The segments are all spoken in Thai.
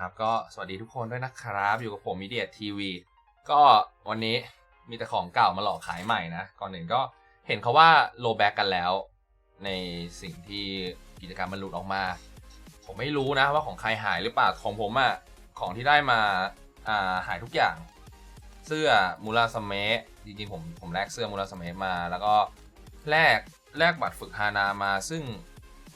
ครับ ก็สวัสดีทุกคนด้วยนะครับ อยู่กับผมมีเดียทีวีก็วันนี้มีแต่ของเก่ามาหลอกขายใหม่นะ ก่อนหนึ่งก็เห็นเขาว่าโลแบ็กกันแล้ว ในสิ่งที่กิจกรรมมันหลุดออกมา ผมไม่รู้นะว่าของใครหายหรือเปล่าของผมอะของที่ได้มาอ่าหายทุกอย่าง เสื้อมูราสเมะจริงๆผมผมแลกเสื้อมูราสเมะมา แล้วก็แลกแลกบัตรฝึกฮานามา ซึ่ง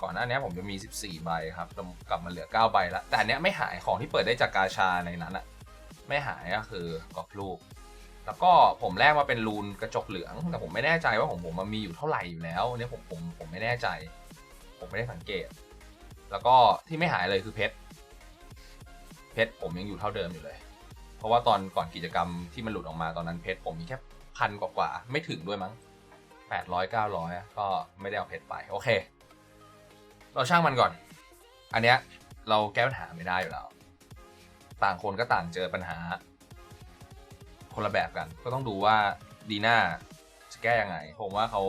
ก่อนหน้านี้ผมจะมี 14 ใบครับกลับมาเหลือ 9 ใบแล้วแต่อันเนี้ยไม่หายของที่เปิดได้จากกาชาในนั้นอะไม่หายก็คือกรอบรูปแล้วก็ผมแลกมาเป็นรูนกระจกเหลืองแต่ผมไม่แน่ใจว่าของผมมันมีอยู่เท่าไหร่อยู่แล้วเนี่ยผมผมผมไม่แน่ใจ ผมไม่ได้สังเกต แล้วก็ที่ไม่หายเลยคือเพชรเพชรผมยังอยู่เท่าเดิมอยู่เลย เพราะว่าตอนก่อนกิจกรรมที่มันหลุดออกมาตอนนั้นเพชรผมมีแค่พันกว่าๆไม่ถึงด้วยมั้งแปดร้อยเก้าร้อยก็ไม่ได้เอาเพชรไปโอเค เราช่างมันก่อน อันเนี้ยเราแก้ปัญหาไม่ได้อยู่แล้ว ต่างคนก็ต่างเจอปัญหา คนละแบบกัน ก็ต้องดูว่าดีน่าจะแก้ยังไง ผมว่าเขา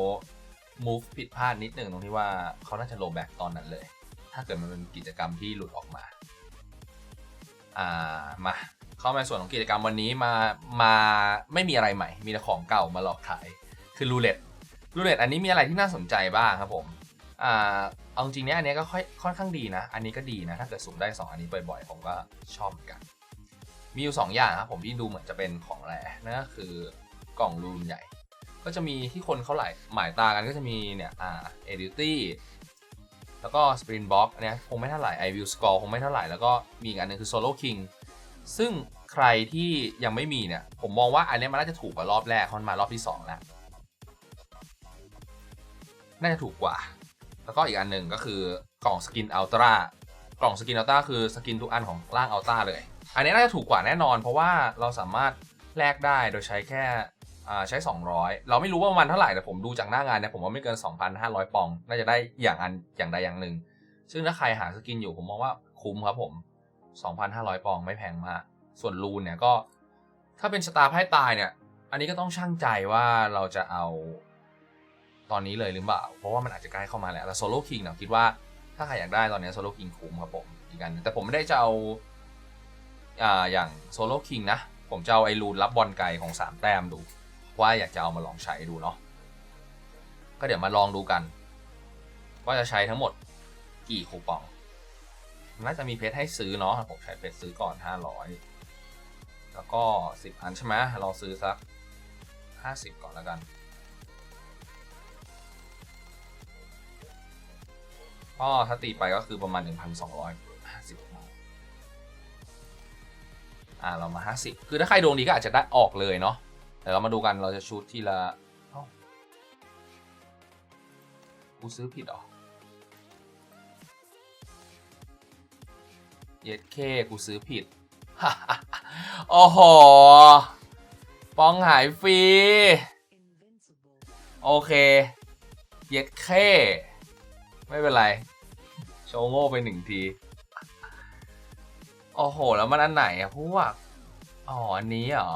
move ผิดพลาดนิดหนึ่งตรงที่ว่าเขาน่าจะโลแบ็กตอนนั้นเลย ถ้าเกิดมันเป็นกิจกรรมที่หลุดออกมา อ่า มา เข้ามาส่วนของกิจกรรมวันนี้มา มาไม่มีอะไรใหม่ มีแต่ของเก่ามาหลอกขาย คือรูเล็ตรูเล็ตอันนี้มีอะไรที่น่าสนใจบ้างครับผม อ่า เอาจริงเนี้ยอันนี้ก็ค่อยค่อนข้างดีนะ อันนี้ก็ดีนะ ถ้าเกิดสุ่มได้ 2 อันนี้บ่อยๆ ผมก็ชอบเหมือนกัน มีอยู่ 2 อย่างครับผมที่ดูเหมือนจะเป็นของแร่นั่นก็คือกล่องรูนใหญ่ ก็จะมีที่คนเขาหลายหมายตากันก็จะมีเนี่ยอ่าเอดิตี้แล้วก็ Sprint Box อันเนี้ยคงไม่เท่าไหร่ I Will Score คงไม่เท่าไหร่ แล้วก็มีอีกอันหนึงคือ Solo King ซึ่งใครที่ยังไม่มีเนี่ย ผมมองว่าอันนี้มันน่าจะถูกกว่ารอบแรกเพราะมันมารอบที่2แล้วน่าจะถูกกว่า แล้วก็อีกอันหนึ่งก็คือกล่องสกินอัลตร้ากล่องสกินอัลตร้าคือสกินทุกอันของร่างอัลตร้าเลย อันนี้น่าจะถูกกว่าแน่นอน เพราะว่าเราสามารถแลกได้โดยใช้แค่ใช้ 200 เราไม่รู้ว่ามันเท่าไหร่แต่ผมดูจากหน้างานเนี่ยผมว่าไม่เกิน 2,500 ปอง น่าจะได้อย่างอันอย่างใดอย่างหนึ่ง ซึ่งถ้าใครหาสกินอยู่ผมมองว่าคุ้มครับผม 2,500 ปองไม่แพงมาก ส่วนรูนเนี่ยก็ ถ้าเป็นสตาร์ไพ่ตายเนี่ย อันนี้ก็ต้องช่างใจว่าเราจะเอา ตอนนี้เลยหรือเปล่า เพราะว่ามันอาจจะใกล้เข้ามาแล้วแต่โซโล่คิงเนี่ยคิดว่าถ้าใครอยากได้ตอนนี้โซโล่คิงคุ้มครับผมอีกอันแต่ผมไม่ได้จะเอาอ่าอย่างโซโล่คิงนะ ผมจะเอาไอรูนรับบอลไกลของ 3 แต้มดู ว่าอยากจะเอามาลองใช้ดูเนาะก็เดี๋ยวมาลองดูกัน ว่าจะใช้ทั้งหมดกี่คูปองน่าจะมีเพชรให้ซื้อเนาะผมใช้เพชรซื้อก่อน 500 แล้วก็ 10 อันใช่ไหมลองซื้อสัก 50 ก่อนแล้วกัน ก็ถ้าตีไปก็คือประมาณ 1,250อ่าเรามา 50 คือถ้าใครดวงดีก็อาจจะได้ออกเลยเนาะเดี๋ยวเรามาดูกันเราจะชูดทีละกูซื้อผิดหรอเย็ดเคกูซื้อผิดโอ้โหปองหายฟรี โอเค เย็ดเค ไม่เป็นไร โง่ไปหนึ่งที โอ้โห แล้วมันอันไหนอะพวก อ๋อ อันนี้เหรอ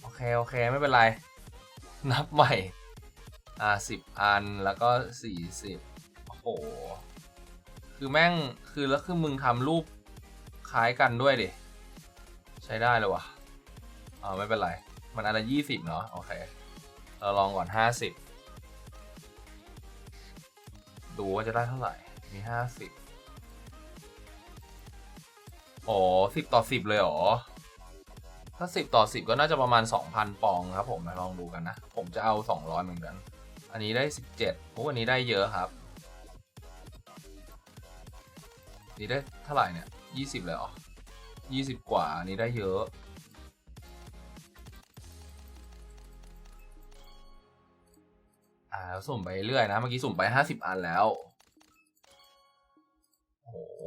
โอเค โอเค ไม่เป็นไร นับใหม่ อ่าสิบอัน แล้วก็สี่สิบโอ้โห คือแม่ง คือแล้วคือมึงทำรูปคล้ายกันด้วยดิ ใช้ได้เลยวะอ่าไม่เป็นไร มันอันละยี่สิบเนาะ โอเค เราลองก่อนห้าสิบดูว่าจะได้เท่าไหร่ มีห้าสิบโอ้สิบต่อสิบเลยเหรอ ถ้าสิบต่อสิบก็น่าจะประมาณสองพันปองครับผมมาลองดูกันนะ ผมจะเอาสองร้อยเหมือนกัน อันนี้ได้สิบเจ็ดโอ้อันนี้ได้เยอะครับ นี่ได้เท่าไหร่เนี่ยยี่สิบเลยเหรอยี่สิบกว่าอันนี้ได้เยอะอ่าสุ่มไปเรื่อยนะ เมื่อกี้สุ่มไปห้าสิบอันแล้ว โอ้โห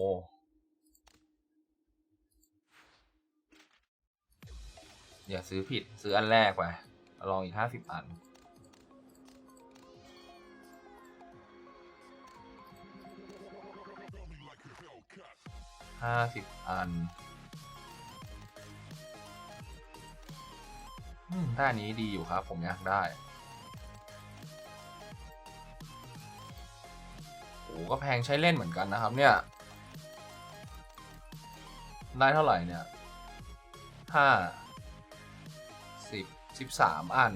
อย่าซื้อผิดซื้ออันแรกไปลองอีกห้าสิบอัน ห้าสิบอันอืมด้านนี้ดีอยู่ครับ ผมอยากได้โอ้ก็แพงใช้เล่นเหมือนกันนะครับเนี่ย ได้เท่าไหร่เนี่ยห้าสิบสิบสามอัน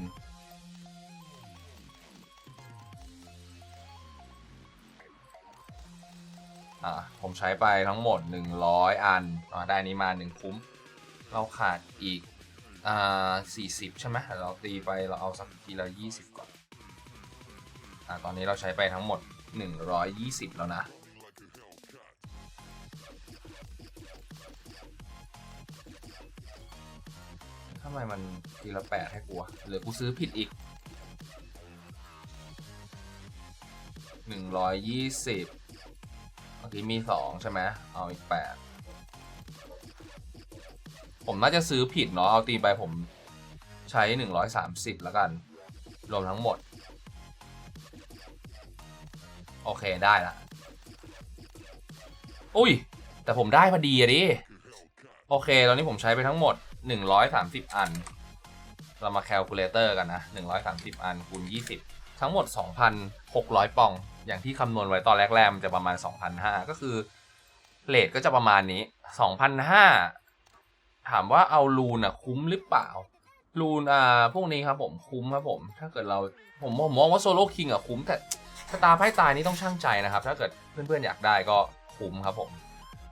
อ่าผมใช้ไปทั้งหมด 100 อันอ่าได้นี้มา 1 คุ้ม เราขาดอีก อ่า40ใช่ไหมเราตีไปเราเอาสักทีละ 20 ก่อน อ่าตอนนี้เราใช้ไปทั้งหมด 120 แล้วนะำไมมันทีละแปดให้กูวะหรือกูซื้อผิดอีกหนึ่งร้อยยี่สิบเมื่อกี้มีสองใช่ไหมเอาอีกแปดผมน่าจะซื้อผิดเนาะเอาตีไปผมใช้หนึ่งร้อยสามสิบแล้วกัน รวมทั้งหมด โอเคได้ละอุ้ย แต่ผมได้พอดีอะดิ โอเค ตอนนี้ผมใช้ไปทั้งหมด 130อัน เรามาแคลคูลเลเตอร์กันนะ130อันคูณ20ทั้งหมด2,600ปอง อย่างที่คำนวณไว้ตอนแรกๆมันจะประมาณ2,500ก็คือเลทก็จะประมาณนี้2,500ถามว่าเอาลูนอะคุ้มหรือเปล่าลูนอ่าพวกนี้ครับผมคุ้มครับผม ถ้าเกิดเราผมผมมองว่าโซโล่คิงอะคุ้มแต่สตาร์ไพ่ตายนี่ต้องช่างใจนะครับ ถ้าเกิดเพื่อนๆอยากได้ก็คุ้มครับผม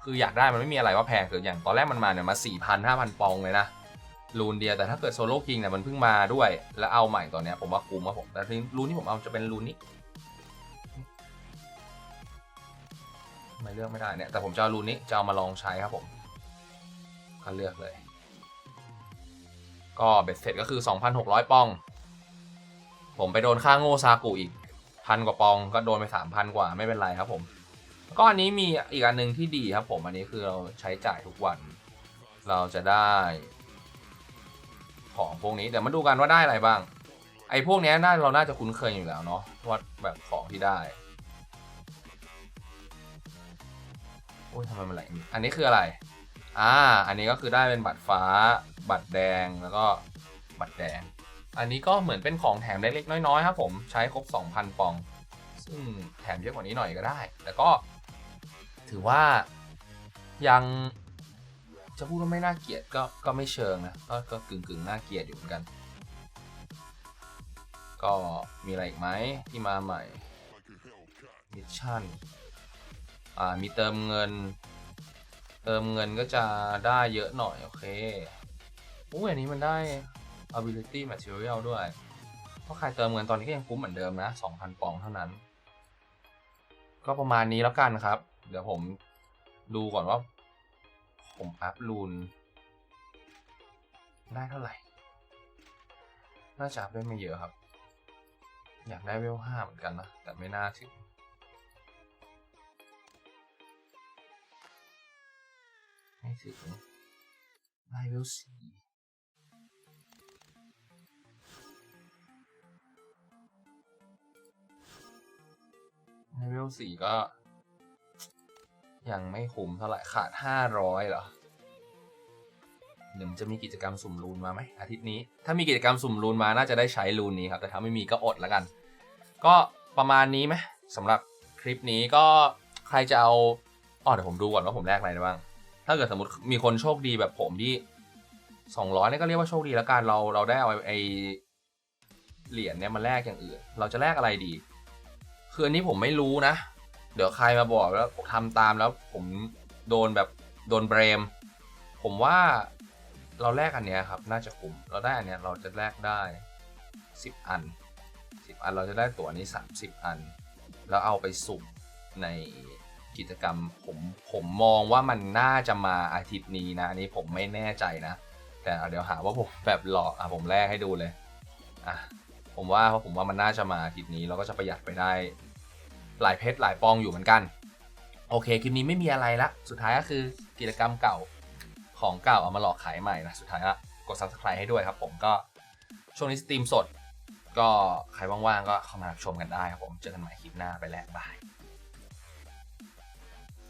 คืออยากได้มันไม่มีอะไรว่าแพงคืออย่างตอนแรกมันมาเนี่ยมา4 0 0 0 5,000 ปองเลยนะรูนเดียวแต่ถ้าเกิดโซโล่คิงเนี่ยมันเพิ่งมาด้วย แล้วเอาใหม่ตอนเนี้ยผมว่าคุ้มครับผมแต่รูนที่ผมเอาจะเป็นรูนนี้ไม่เลือกไม่ได้เนี่ยแต่ผมจะเอารูนนี้จะเอามาลองใช้ครับผมก็เลือกเลย ก็เบ็ดเสร็จก็คือ 2,600 ปอง ผมไปโดนค่าโง่ซากุอีกพันกว่าปองก็โดนไป3,000กว่าไม่เป็นไรครับผม ก็อันนี้มีอีกอันหนึ่งที่ดีครับผมอันนี้คือเราใช้จ่ายทุกวัน เราจะได้ ของพวกนี้เดี๋ยวมาดูกันว่าได้อะไรบ้าง ไอ้พวกนี้น่าเราน่าจะคุ้นเคยอยู่แล้วเนาะว่าแบบของที่ได้โอ้ยทำไมมันไหลอันนี้คืออะไรอ่าอันนี้ก็คือได้เป็นบัตรฟ้า บัตรแดงแล้วก็บัตรแดง อันนี้ก็เหมือนเป็นของแถมเล็กๆน้อยๆครับผมใช้ครบ 2,000ปอง ซึ่งแถมเยอะกว่านี้หน่อยก็ได้ แต่ก็ ถือว่ายังจะพูดว่าไม่น่าเกลียดก็ก็ไม่เชิงนะก็ก็กึ่งกึ่งน่าเกลียดอยู่เหมือนกัน ก็มีอะไรอีกไหมที่มาใหม่มิชชั่นอ่ามีเติมเงิน เติมเงินก็จะได้เยอะหน่อย โอเคโอ้ยอันนี้มันได้ ability material ด้วยเพราะใครเติมเงินตอนนี้ก็ยังคุ้มเหมือนเดิมนะ 2,000ปองเท่านั้น ก็ประมาณนี้แล้วกันครับ เดี๋ยวผมดูก่อนว่า ผมอัพรูนได้เท่าไหร่ น่าจะอัพได้ไม่เยอะครับ อยากได้เวลห้าเหมือนกันนะ แต่ไม่น่าถึงไม่ถึงได้เวลสี่เลเวลสี่ก็ ยังไม่คุ้มเท่าไหร่ขาดห้าร้อยเหรอเดี๋ยวมันจะมีกิจกรรมสุ่มรูนมาไหมอาทิตย์นี้ ถ้ามีกิจกรรมสุ่มรูนมาน่าจะได้ใช้รูนนี้ครับ แต่ถ้าไม่มีก็อดแล้วกัน ก็ประมาณนี้ไหมสำหรับคลิปนี้ก็ใครจะเอาอ๋อเดี๋ยวผมดูก่อนว่าผมแลกอะไรได้บ้าง ถ้าเกิดสมมติมีคนโชคดีแบบผมที่สองร้อยนี่ก็เรียกว่าโชคดีแล้วกันเราเราได้เอาไอเหรียญเนี่ยมาแลกอย่างอื่น เราจะแลกอะไรดี คืออันนี้ผมไม่รู้นะ เดี๋ยวใครมาบอกแล้วทำตามแล้วผมโดนแบบโดนเบรม ผมว่าเราแลกอันเนี้ยครับ น่าจะคุ้มเราได้อันเนี้ยเราจะแลกได้สิบอันสิบอันเราจะได้ตั๋วนี้สามสิบอัน แล้วเอาไปสุ่มในกิจกรรมผมผมมองว่ามันน่าจะมาอาทิตย์นี้นะอันนี้ผมไม่แน่ใจนะ แต่เดี๋ยวหาว่าผมแบบหลอกอะผมแลกให้ดูเลยอะผมว่าผมว่ามันน่าจะมาอาทิตย์นี้เราก็จะประหยัดไปได้ หลายเพชรหลายปองอยู่เหมือนกัน โอเคคลิปนี้ไม่มีอะไรละ สุดท้ายก็คือกิจกรรมเก่าของเก่าเอามาหลอกขายใหม่นะ สุดท้ายละกด subscribe ให้ด้วยครับผมก็ช่วงนี้สตรีมสด ก็ใครว่างๆก็เข้ามาชมกันได้ครับผม เจอกันใหม่คลิปหน้าไปแล้วบาย